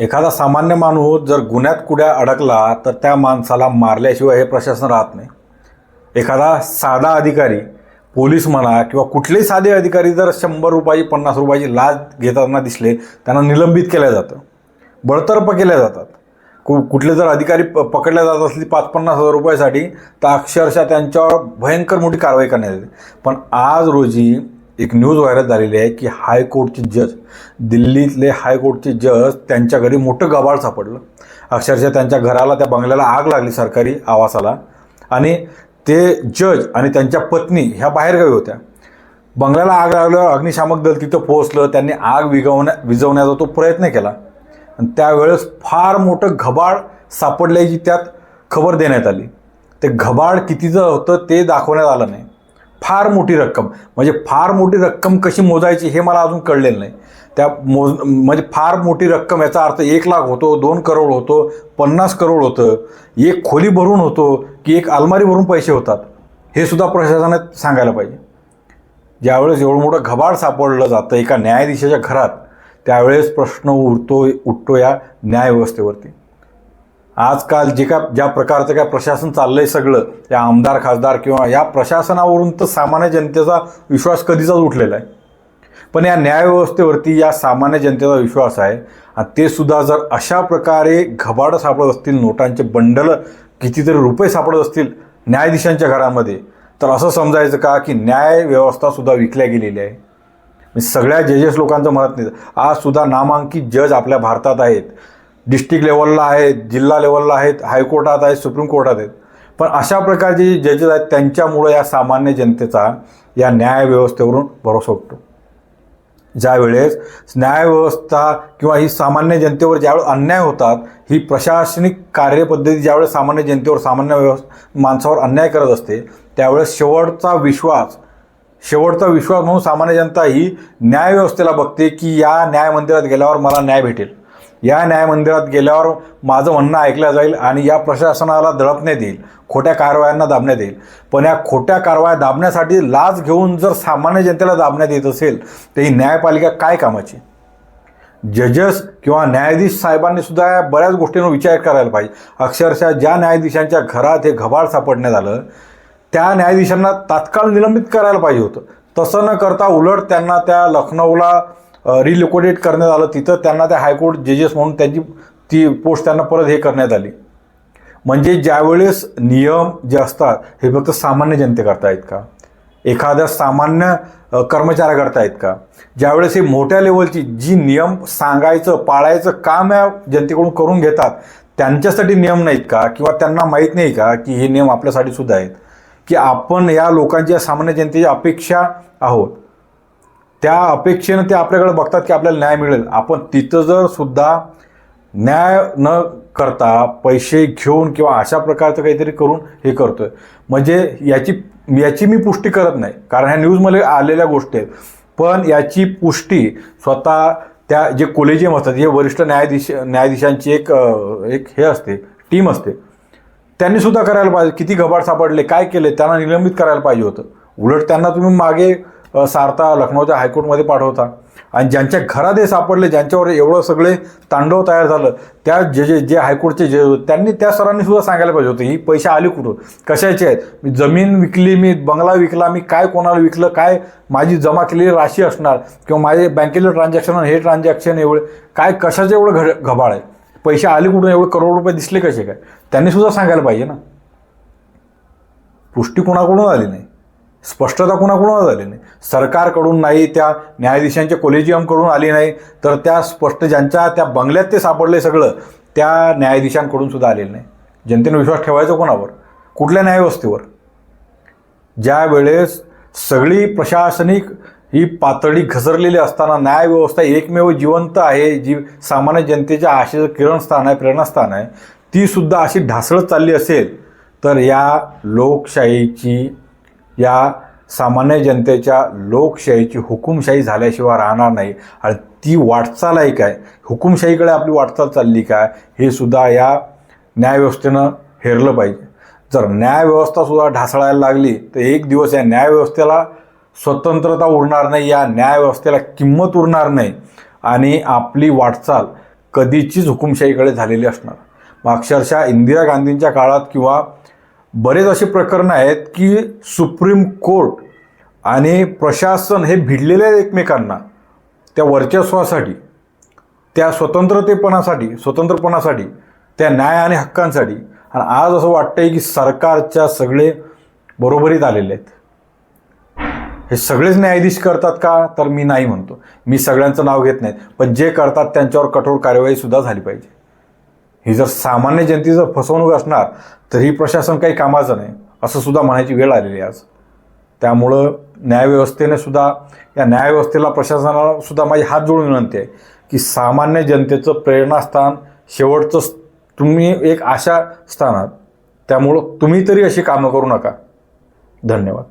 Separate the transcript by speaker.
Speaker 1: एखादा सामान्य माणूस जर गुन्ह्यात कुड्या अडकला तर त्या माणसाला मारल्याशिवाय हे प्रशासन राहत नाही. एखादा साधा अधिकारी पोलीस म्हणा किंवा कुठलेही साधे अधिकारी जर शंभर रुपयाची पन्नास रुपयाची लाच घेताना दिसले त्यांना निलंबित केलं जातं. बळतर्फ केल्या जातात. कु कुठले जर अधिकारी प पकडल्या जात असली पाच पन्नास हजार रुपयासाठी तर अक्षरशः त्यांच्यावर भयंकर मोठी कारवाई करण्यात येते. पण आज रोजी एक न्यूज व्हायरल झालेली आहे की हायकोर्टचे जज दिल्लीतले हायकोर्टचे जज त्यांच्या घरी मोठं गबाळ सापडलं. अक्षरशः त्यांच्या घराला त्या बंगल्याला आग लागली सरकारी आवासाला. आणि ते जज आणि त्यांच्या पत्नी ह्या बाहेरगावी होत्या. बंगल्याला आग लागल्यावर अग्निशामक दल तिथं पोहोचलं. त्यांनी आग विगवण्या विझवण्याचा तो प्रयत्न केला. आणि त्यावेळेस फार मोठं घबाळ सापडल्याची त्यात खबर देण्यात आली. ते घबाळ कितीचं होतं ते दाखवण्यात आलं नाही. फार मोठी रक्कम. म्हणजे फार मोठी रक्कम कशी मोजायची हे मला अजून कळलेलं नाही. त्या मोज म्हणजे फार मोठी रक्कम याचा अर्थ एक लाख होतो दोन करोड होतो पन्नास करोड होतं एक खोली भरून होतो की एक अलमारी भरून पैसे होतात हे सुद्धा प्रशासनात सांगायला पाहिजे. ज्यावेळेस एवढं मोठं घबाड सापडलं जातं एका न्यायाधीशाच्या घरात त्यावेळेस प्रश्न उरतो उठतो या न्यायव्यवस्थेवरती. आजकाल जे का ज्या प्रकारचं काय प्रशासन चाललंय सगळं या आमदार खासदार किंवा या प्रशासनावरून तर सामान्य जनतेचा विश्वास कधीचाच उठलेला आहे. पण या न्यायव्यवस्थेवरती या सामान्य जनतेचा विश्वास आहे. आणि ते सुद्धा जर अशा प्रकारे घबाडं सापडत असतील नोटांचे बंडल कितीतरी रुपये सापडत असतील न्यायाधीशांच्या घरामध्ये तर असं समजायचं का की न्यायव्यवस्थासुद्धा विकल्या गेलेली आहे? सगळ्या जजेस लोकांचं म्हणत नाही. आज सुद्धा नामांकित जज आपल्या भारतात आहेत. डिस्ट्रिक्ट लेवलला आहेत जिल्हा लेवलला आहेत हायकोर्टात आहेत सुप्रीम कोर्टात आहेत. पण अशा प्रकारचे जे जजेस आहेत त्यांच्यामुळं या सामान्य जनतेचा या न्यायव्यवस्थेवरून भरोसा उठतो. ज्यावेळेस न्यायव्यवस्था किंवा ही सामान्य जनतेवर ज्यावेळेस अन्याय होतात ही प्रशासनिक कार्यपद्धती ज्यावेळेस सामान्य जनतेवर सामान्य व्यवस्था माणसावर अन्याय करत असते त्यावेळेस शेवटचा विश्वास शेवटचा विश्वास म्हणून सामान्य जनता ही न्यायव्यवस्थेला बघते की या न्याय मंदिरात गेल्यावर मला न्याय भेटेल. या न्यायमंदिरात गेल्यावर माझं म्हणणं ऐकलं जाईल आणि या प्रशासनाला दडपण्यात येईल खोट्या कारवायांना दाबण्यात येईल पण या खोट्या कारवाया दाबण्यासाठी लाच घेऊन जर सामान्य जनतेला दाबण्यात येत असेल तर ही न्यायपालिका काय कामाची? जजेस किंवा न्यायाधीश साहेबांनी सुद्धा या बऱ्याच गोष्टींवर विचार करायला पाहिजे. अक्षरशः ज्या न्यायाधीशांच्या घरात हे घबाळ सापडण्यात आलं त्या न्यायाधीशांना तात्काळ निलंबित करायला पाहिजे होतं. तसं न करता उलट त्यांना त्या लखनौला रिलोकोडेट करण्यात आलं तिथं त्यांना त्या हायकोर्ट जजेस म्हणून त्यांची ती पोस्ट त्यांना परत हे करण्यात आली. म्हणजे ज्यावेळेस नियम जे असतात हे फक्त सामान्य जनते करतायत का? एखाद्या सामान्य अ, कर्मचाऱ्या करतायत का? ज्यावेळेस हे मोठ्या लेवलची जी नियम सांगायचं पाळायचं काम या जनतेकडून करून घेतात त्यांच्यासाठी नियम नाहीत का? किंवा त्यांना माहीत नाही का की हे नियम आपल्यासाठी सुद्धा आहेत? की आपण या लोकांच्या सामान्य जनतेची अपेक्षा आहोत. त्या अपेक्षेनं ते आपल्याकडे बघतात की आपल्याला न्याय मिळेल. आपण तिथं जर सुद्धा न्याय न करता पैसे घेऊन किंवा अशा प्रकारचं काहीतरी करून हे करतोय. म्हणजे याची याची मी पुष्टी करत नाही. कारण ह्या न्यूजमध्ये आलेल्या गोष्टी आहेत. पण याची पुष्टी स्वतः त्या जे कोलेजियम असतात जे वरिष्ठ न्यायाधीश न्यायाधीशांची एक एक हे असते टीम असते. त्यांनी सुद्धा करायला पाहिजे. किती घबाड सापडले काय केले त्यांना निलंबित करायला पाहिजे होतं. उलट त्यांना तुम्ही मागे सारता लखनौच्या हायकोर्टमध्ये पाठवता. आणि ज्यांच्या घरादे सापडले ज्यांच्यावर एवढं सगळे तांडव तयार झालं त्या जे जे जे हायकोर्टचे जे त्यांनी त्या सरांनी सुद्धा सांगायला पाहिजे होतं ही पैसे आले कुठून? कशाचे आहेत? मी जमीन विकली मी बंगला विकला मी काय कोणाला विकलं काय माझी जमा केलेली राशी असणार किंवा माझे बँकेचं ट्रान्झॅक्शन हे ट्रान्झॅक्शन एवढे काय कशाचं एवढं घड घबाळ आहे? पैसे आले कुठून? एवढे करोड रुपये दिसले कसे काय? त्यांनी सुद्धा सांगायला पाहिजे ना. पुष्टी कोणाकडून आली नाही? स्पष्टता कोणाकडून झाली नाही? सरकारकडून नाही त्या न्यायाधीशांच्या कोलेजियमकडून आली नाही. तर त्या स्पष्ट ज्यांच्या त्या बंगल्यात ते सापडले सगळं त्या न्यायाधीशांकडून सुद्धा आलेलं नाही. जनतेने विश्वास ठेवायचा कोणावर? कुठल्या न्यायव्यवस्थेवर? ज्या वेळेस सगळी प्रशासनिक ही पातळी घसरलेली असताना न्यायव्यवस्था एकमेव जिवंत आहे जी सामान्य जनतेच्या आशेचं किरणस्थान आहे प्रेरणास्थान आहे ती सुद्धा अशी ढासळत चालली असेल तर या लोकशाहीची या सामान्य जनतेच्या लोकशाहीची हुकुमशाही झाल्याशिवाय राहणार नाही. आणि ती वाटचाल आहे काय? हुकुमशाहीकडे आपली वाटचाल चालली काय? हे सुद्धा या न्यायव्यवस्थेनं हेरलं पाहिजे. जर न्यायव्यवस्था सुद्धा ढासळायला लागली तर एक दिवस या न्यायव्यवस्थेला स्वतंत्रता उरणार नाही या न्यायव्यवस्थेला किंमत उरणार नाही. आणि आपली वाटचाल कधीचीच हुकुमशाहीकडे झालेली असणार. मग अक्षरशः इंदिरा गांधींच्या काळात किंवा बरेच असे प्रकरणं आहेत की सुप्रीम कोर्ट आणि प्रशासन हे भिडलेले आहेत एकमेकांना त्या वर्चस्वासाठी त्या स्वतंत्रतेपणासाठी स्वतंत्रपणासाठी त्या न्याय आणि हक्कांसाठी. आणि आज असं वाटतंय की सरकारच्या सगळे बरोबरीत आलेले आहेत. हे सगळेच न्यायाधीश करतात का? तर मी नाही म्हणतो. मी सगळ्यांचं नाव घेत नाही पण जे करतात त्यांच्यावर कठोर कार्यवाही सुद्धा झाली पाहिजे. ही जर सामान्य जनतेचं फसवणूक असणार तर ही प्रशासन काही कामाचं नाही असं सुद्धा म्हणायची वेळ आलेली आहे आज. त्यामुळं न्यायव्यवस्थेने सुद्धा या न्यायव्यवस्थेला प्रशासनाला सुद्धा माझी हात जोडून विनंती आहे की सामान्य जनतेचं प्रेरणास्थान शेवटचं तुम्ही एक आशा स्थान आहात त्यामुळं तुम्ही तरी अशी कामं करू नका. धन्यवाद.